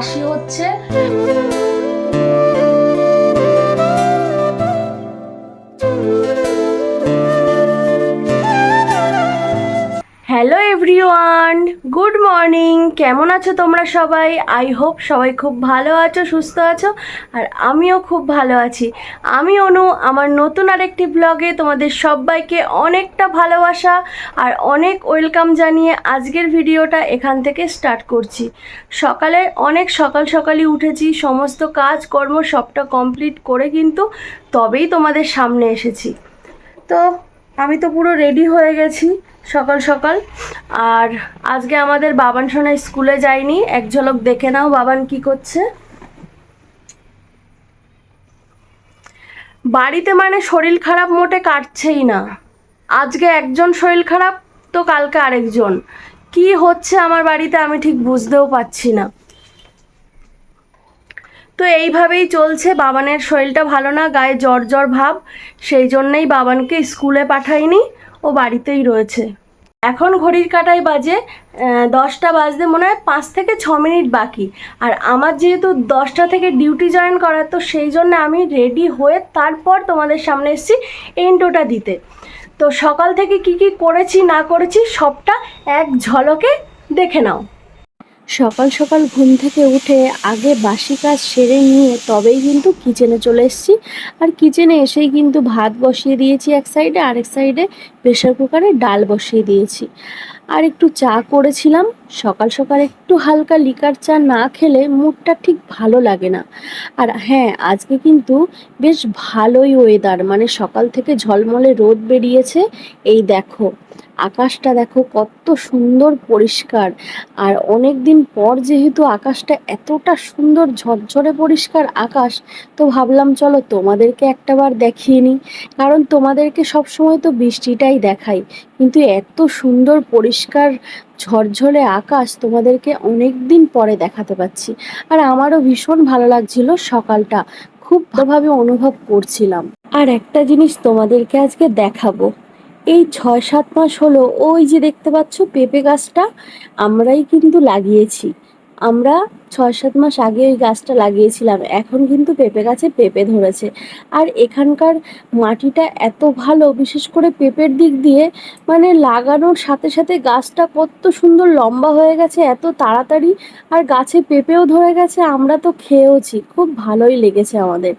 কাশি হচ্ছে। Good morning কেমন আছো তোমরা সবাই? আই হোপ সবাই খুব ভালো আছো, সুস্থ আছো, আর আমিও খুব ভালো আছি। আমি অনু, আমার নতুন আরেকটি ব্লগে তোমাদের সবাইকে অনেকটা ভালোবাসা আর অনেক ওয়েলকাম জানিয়ে আজকের ভিডিওটা এখান থেকে স্টার্ট করছি। সকালে অনেক সকাল সকালই উঠেছি, সমস্ত কাজ কর্ম সবটা কমপ্লিট করে কিন্তু তবেই তোমাদের সামনে এসেছি। তো আমি তো পুরো রেডি হয়ে গেছি সকাল সকাল। আর আজকে আমাদের বাবান সোনা স্কুলে যায়নি। এক ঝলক দেখে নাও বাবান কি করছে। বাড়িতে মানে শরীর খারাপ মোটে কাটছেই না। আজকে একজন শরীর খারাপ, তো কালকে আরেকজন। কি হচ্ছে আমার বাড়িতে আমি ঠিক বুঝতেও পারছি না। তো এইভাবেই চলছে। বাবানের শরীরটা ভালো না, গায়ে জ্বর জ্বর ভাব। সেই জন্যেই বাবানকে স্কুলে পাঠাইনি, ও বাড়িতেই রয়েছে। এখন ঘড়ির কাটায় বাজে দশটা বাজতে মনে হয় পাঁচ থেকে ছ মিনিট বাকি। আর আমার যেহেতু দশটা থেকে ডিউটি জয়েন করার, তো সেই জন্য আমি রেডি হয়ে তারপর তোমাদের সামনে এসেছি এন্টোটা দিতে। তো সকাল থেকে কি কি করেছি, না করেছি, সবটা এক ঝলকে দেখে নাও। সকাল সকাল ঘুম থেকে উঠে আগে বাসি কাজ সেরে নিয়ে তবেই কিন্তু কিচেনে চলে এসেছি। আর কিচেনে এসেই কিন্তু ভাত বসিয়ে দিয়েছি এক সাইডে আরেক সাইডে প্রেশার কুকারে ডাল বসিয়ে দিয়েছি। আর একটু চা করেছিলাম। সকাল সকাল একটু হালকা লিকার চা না খেলে মুডটা ঠিক ভালো লাগে না। আর হ্যাঁ আজকে কিন্তু বেশ ভালোই ওয়েদার মানে সকাল থেকে ঝলমলে রোদ বেরিয়েছে। এই দেখো আকাশটা দেখো কত সুন্দর পরিষ্কার। আর অনেক দিন পর যেহেতু আকাশটা এতটা সুন্দর ঝরঝরে পরিষ্কার আকাশ, তো ভাবলাম চলো তোমাদেরকে একটাবার দেখিয়ে নিই। কারণ তোমাদেরকে সবসময় তো বৃষ্টিটাই দেখাই। কিন্তু এত সুন্দর পরিষ্কার ঝরঝরে আকাশ তোমাদেরকে অনেক দিন পরে দেখাতে পাচ্ছি। আর আমারও ভীষণ ভালো লাগছিল সকালটা। খুব ভালোভাবে অনুভব করছিলাম। আর একটা জিনিস তোমাদেরকে আজকে দেখাবো। এই ছয়, সাত মাস হলো ওই যে দেখতে পাচ্ছ পেঁপে গাছটা আমরাই কিন্তু লাগিয়েছি। আমরা ছয়, সাত মাস আগে ওই গাছটা লাগিয়েছিলাম, এখন কিন্তু পেঁপে গাছে পেঁপে ধরেছে। আর এখানকার মাটিটা এত ভালো, বিশেষ করে পেঁপের দিক দিয়ে মানে লাগানোর সাথে সাথে গাছটা কত সুন্দর লম্বা হয়ে গেছে, এত তাড়াতাড়ি, আর গাছে পেঁপেও ধরে গেছে, আমরা তো খেয়েওছি, খুব ভালোই লেগেছে আমাদের।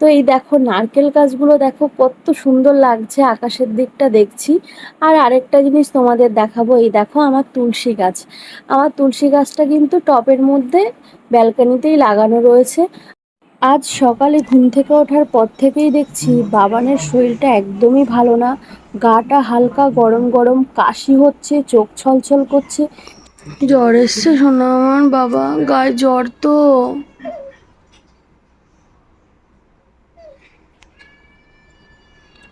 তো এই দেখো নারকেল গাছগুলো দেখো কত সুন্দর লাগছে আকাশের দিকটা দেখছি। আর আরেকটা জিনিস তোমাদের দেখাবো, এই দেখো আমার তুলসী গাছ। আমার তুলসী গাছটা কিন্তু টবের মধ্যে ব্যালকানিতেই লাগানো রয়েছে। আজ সকালে ঘুম থেকে ওঠার পর থেকেই দেখছি বাবানের শরীরটা একদমই ভালো না। গাটা হালকা গরম গরম, কাশি হচ্ছে, চোখ ছলছল করছে। জ্বর এসছে শোনা আমার বাবা, গায়ে জ্বর তো।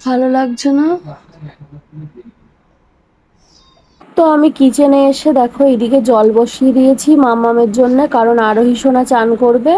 ভালো লাগছে না? তো আমি কিচেনে এসে দেখো এদিকে জল বসিয়ে দিয়েছি মামামের জন্য, কারণ আরোহী সোনা চান করবে,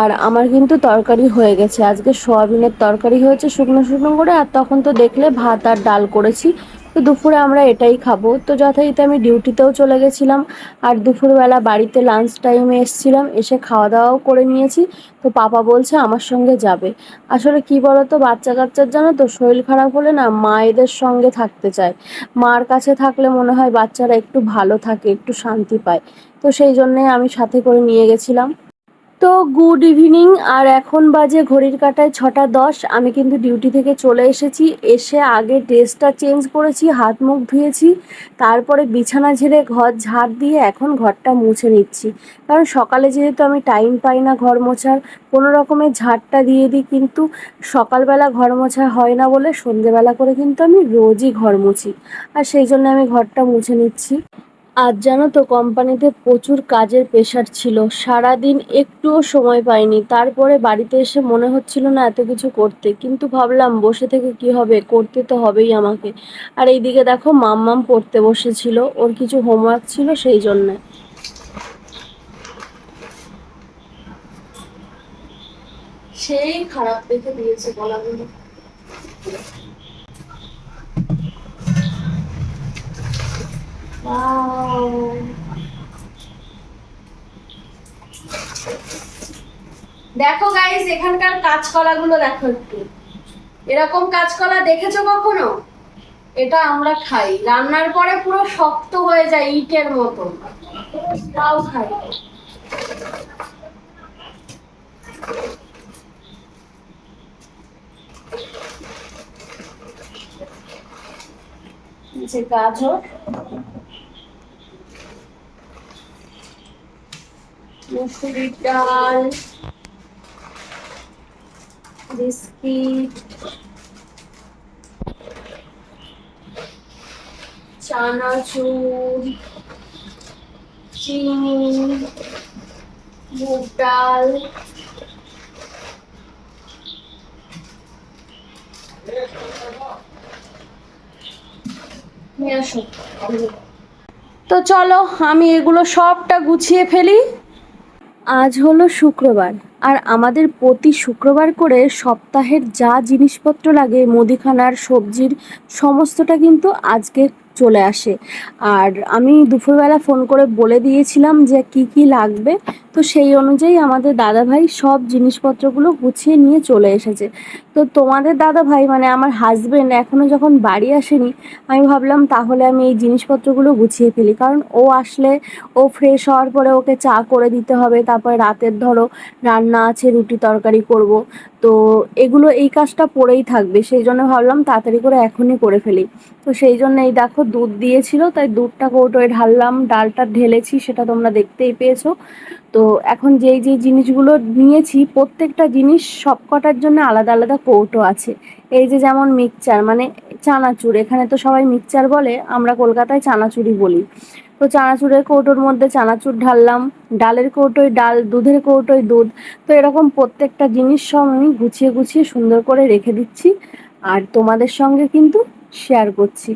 আর আমার কিন্তু তরকারি হয়ে গেছে। আজকে সোয়াবিনের তরকারি হয়েছে শুকনো শুকনো করে, আর তখন তো দেখলে ভাত আর ডাল করেছি। তো দুপুরে আমরা এটাই খাব। তো যথারীতি আমি ডিউটিতেও চলে গেছিলাম আর দুপুরবেলা বাড়িতে লাঞ্চ টাইমে এসছিলাম, এসে খাওয়া দাওয়াও করে নিয়েছি। তো পাপা বলছে আমার সঙ্গে যাবে। আসলে কি বলতো বাচ্চা কাচ্চার জানো তো শরীর খারাপ হলে না মায়েদের সঙ্গে থাকতে চায়। মার কাছে থাকলে মনে হয় বাচ্চারা একটু ভালো থাকে, একটু শান্তি পায়। তো সেই জন্যে আমি সাথে করে নিয়ে গেছিলাম। তো গুড ইভিনিং আর এখন বাজে ঘড়ির কাটায় ছটা দশ। আমি কিন্তু ডিউটি থেকে চলে এসেছি, এসে আগে ড্রেসটা চেঞ্জ করেছি, হাত মুখ ধুয়েছি, তারপরে বিছানা ঝেড়ে ঘর ঝাড় দিয়ে এখন ঘরটা মুছে নিচ্ছি। কারণ সকালে যেহেতু আমি টাইম পাই না ঘর মোছার, কোনো রকমের ঝাড়টা দিয়ে দিই, কিন্তু সকালবেলা ঘর মোছা হয় না বলে সন্ধেবেলা করে কিন্তু আমি রোজই ঘর মুছি। আর সেই জন্য আমি ঘরটা মুছে নিচ্ছি। আজ জানো তো কোম্পানিতে প্রচুর কাজের প্রেশার ছিল। সারাদিন একটুও সময় পাইনি। তারপরে বাড়িতে এসে মনে হচ্ছিল না এত কিছু করতে। কিন্তু ভাবলাম, বসে থেকে কি হবে? করতে তো হবেই আমাকে। আর এইদিকে দেখো মাম্মাম পড়তে বসেছিল। ওর কিছু হোমওয়ার্ক ছিল সেই জন্যে। সেই খারাপ দেখে দিয়েছে গলাগুলো দেখো গাইস এখানকার কাঁচকলাগুলো দেখো একটু। এরকম কাঁচকলা দেখেছ কখনো? এটা আমরা খাই। রান্নার পরে পুরো শক্ত হয়ে যায় ইটের মতো। তাও খাই। যে গাজর। মুসুরির ডাল বিস্কিট, চানাচুর, চিনি মুগ ডাল নিয়ে আসো। তো চলো, আমি এগুলো সবটা গুছিয়ে ফেলি। আজ হলো শুক্রবার। আর আমাদের প্রতি শুক্রবার করে সপ্তাহের যা জিনিসপত্র লাগে, মুদিখানার, সবজির, সমস্তটা কিন্তু আজকে চলে আসে। আর আমি দুপুরবেলা ফোন করে বলে দিয়েছিলাম যে কি কি লাগবে। তো সেই অনুযায়ী আমাদের দাদাভাই সব জিনিসপত্রগুলো গুছিয়ে নিয়ে চলে এসেছে। তো তোমাদের দাদাভাই মানে আমার হাজবেন্ড এখনও যখন বাড়ি আসেনি, আমি ভাবলাম তাহলে আমি এই জিনিসপত্রগুলো গুছিয়ে ফেলি। কারণ ও আসলে ও ফ্রেশ হওয়ার পরে ওকে চা করে দিতে হবে। তারপরে রাতের ধরো রান্না আছে, রুটি তরকারি করব। তো এগুলো এই কাজটা পড়েই থাকবে, সেই জন্য ভাবলাম তাড়াতাড়ি করে এখনই করে ফেলি। তো সেই জন্য এই দেখো দুধ দিয়েছিল, তাই দুধটা কৌটোয় ঢাললাম, ডালটা ঢেলেছি, সেটা তোমরা দেখতেই পেয়েছ। তো এখন যেই যেই জিনিসগুলো নিয়েছি, প্রত্যেকটা জিনিস সবকটার জন্য আলাদা আলাদা কৌটো আছে। এই যে যেমন মিক্সচার মানে চানাচুর, এখানে তো সবাই মিক্সচার বলে, আমরা কলকাতায় চানাচুরি বলি। তো চানাচুরের কৌটোর মধ্যে চানাচুর ঢাললাম, ডালের কৌটোয় ডাল, দুধের কৌটোয় দুধ। তো এরকম প্রত্যেকটা জিনিস সব আমি গুছিয়ে গুছিয়ে সুন্দর করে রেখে দিচ্ছি, আর তোমাদের সঙ্গে কিন্তু শেয়ার করছি।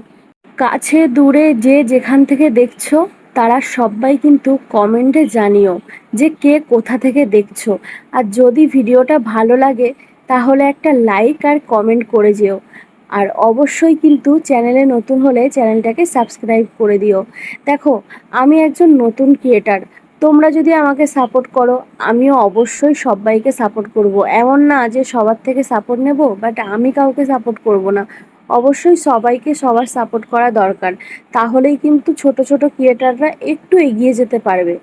কাছে দূরে যে যেখান থেকে দেখছ তারা সবাই কিন্তু কমেন্টে জানিও যে কে কোথা থেকে দেখছ। আর যদি ভিডিওটা ভালো লাগে, তাহলে একটা লাইক আর কমেন্ট করে যেও। আর অবশ্যই কিন্তু চ্যানেলে নতুন হলে চ্যানেলটাকে সাবস্ক্রাইব করে দিও। দেখো, আমি একজন নতুন ক্রিয়েটার তোমরা যদি আমাকে সাপোর্ট করো, আমিও অবশ্যই সবাইকে সাপোর্ট করব। এমন না যে সবার থেকে সাপোর্ট নেব বাট আমি কাউকে সাপোর্ট করব না। অবশ্যই সবাইকে সবার সাপোর্ট করা দরকার। তাহলেই কিন্তু ছোট ছোট ক্রিয়েটাররা একটু এগিয়ে যেতে পারবে।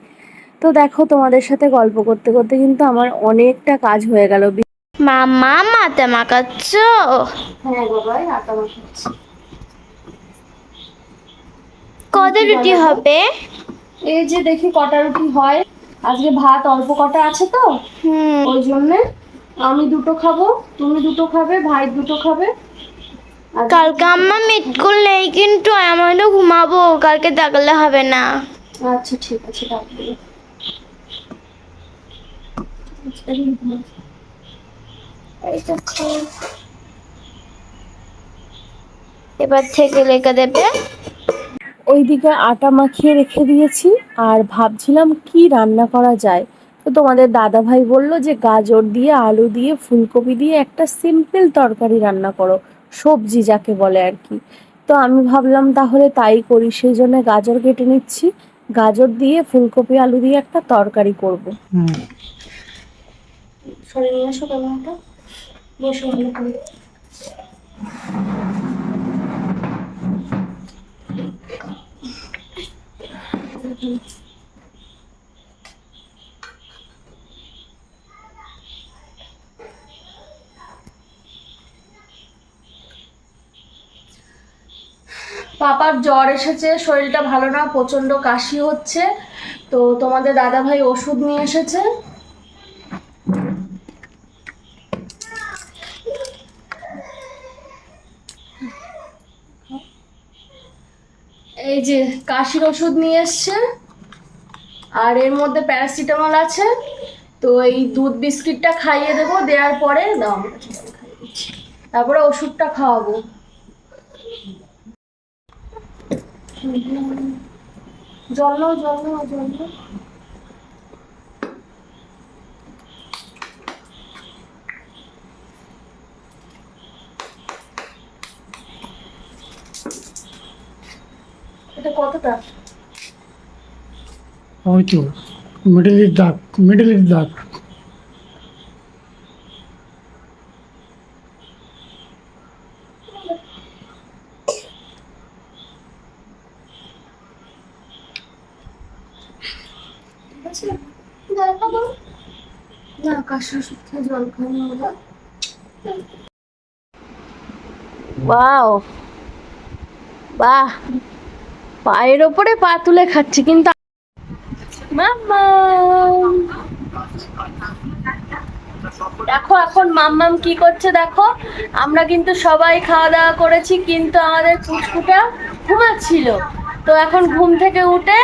তো দেখো তোমাদের সাথে গল্প করতে করতে কিন্তু আমার অনেকটা কাজ হয়ে গেল। মামা মাথা মাখাচ্ছ? হ্যাঁ বাবাই আটা মাখাচ্ছি। কত রুটি হবে? এই যে দেখি কটা রুটি হয়। আজকে ভাত অল্প কটা আছে তো? হুম। ওই জন্যে আমি দুটো খাব তুমি দুটো খাবে ভাই দুটো খাবে। কালকে আমার মিটকুল নেই কিন্তু আমি তো ঘুমাবো কালকে ডাকলে হবে না। আচ্ছা ঠিক আছে ডাকবে এবার থেকে লেখা দেবে। ওইদিকে আটা মাখিয়ে রেখে দিয়েছি আর ভাবছিলাম কি রান্না করা যায়। তো তোমাদের দাদা ভাই বলল যে গাজর দিয়ে আলু দিয়ে ফুলকপি দিয়ে একটা সিম্পল তরকারি রান্না করো। সবজি যাকে বলে আর কি। তো আমি ভাবলাম তাহলে তাই করি সেই জন্য গাজর কেটে নিচ্ছি। গাজর দিয়ে ফুলকপি আলু দিয়ে একটা তরকারি করব। সরে নিয়ে আসো ক্যামেরাটা বসে ভালো করে পাপার জ্বর এসেছে, শরীরটা ভালো না প্রচণ্ড কাশি হচ্ছে। তো তোমাদের দাদা ভাই ওষুধ নিয়ে এসেছে। এই যে কাশির ওষুধ নিয়ে এসছে। আর এর মধ্যে প্যারাসিটামল আছে। তো এই দুধ বিস্কিটটা খাইয়ে দেবো, দেওয়ার পরে দিচ্ছি। তারপরে ওষুধটা খাওয়াবো। জল নাও জল নাও জল নাও এটা কতটা? ওই তো middle is dark middle is dark কাশি বাহ। পায়ের ওপরে পা তুলে খাচ্ছি, কিন্তু দেখো এখন মাম্মাম কি করছে, দেখো। আমরা কিন্তু সবাই খাওয়া দাওয়া করেছি, কিন্তু আমাদের পুচকুটা ঘুমাচ্ছিল। তো এখন ঘুম থেকে উঠে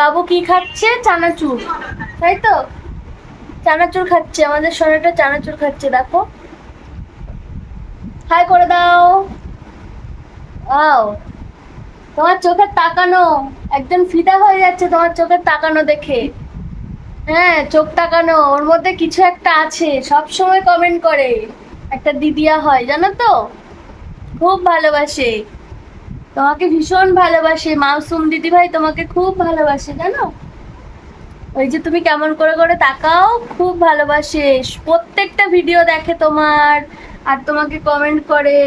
বাবু কি খাচ্ছে? চানাচুর। তাই তো? চানাচুর খাচ্ছে, আমাদের সোনাটা চানাচুর খাচ্ছে, দেখো। হাই করে দাও। আও তোমার চোখের তাকানো একজন ফিদা হয়ে যাচ্ছে তোমার চোখের তাকানো দেখে। হ্যাঁ চোখ তাকানো, ওর মধ্যে কিছু একটা আছে, সব সময় কমেন্ট করে। একটা দিদিয়া হয়, জানো তো? খুব ভালোবাসে। তোমাকে ভীষণ ভালোবাসে মাসুম দিদি ভাই তোমাকে খুব ভালোবাসে, জানো? ওই যে তুমি কেমন করে করে তাকাও, খুব ভালোবাসে। প্রত্যেকটা ভিডিও দেখে তোমার, আর তোমাকে কমেন্ট করে।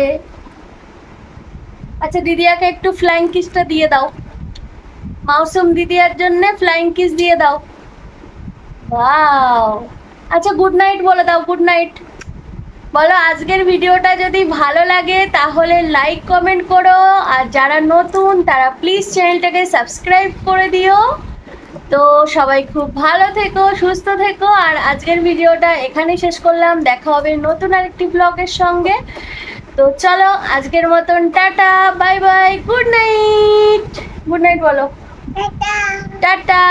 আচ্ছা দিদিয়াকে একটু ফ্লাইং কিসটা দিয়ে দাও। মাউসুম দিদিয়ার জন্য ফ্লাইং কিস দিয়ে দাও। ওয়াও আচ্ছা গুড নাইট বলে দাও গুড নাইট বলো, আজকের ভিডিওটা যদি ভালো লাগে, তাহলে লাইক কমেন্ট করো। আর যারা নতুন, তারা প্লিজ চ্যানেলটাকে সাবস্ক্রাইব করে দিও। তো সবাই খুব ভালো থেকো সুস্থ থেকো আর আজকের ভিডিওটা এখানেই শেষ করলাম। দেখা হবে নতুন আরেকটি ব্লগের সঙ্গে। তো চলো আজকের মতন tata bye bye good night. Good night বলো। টাটা।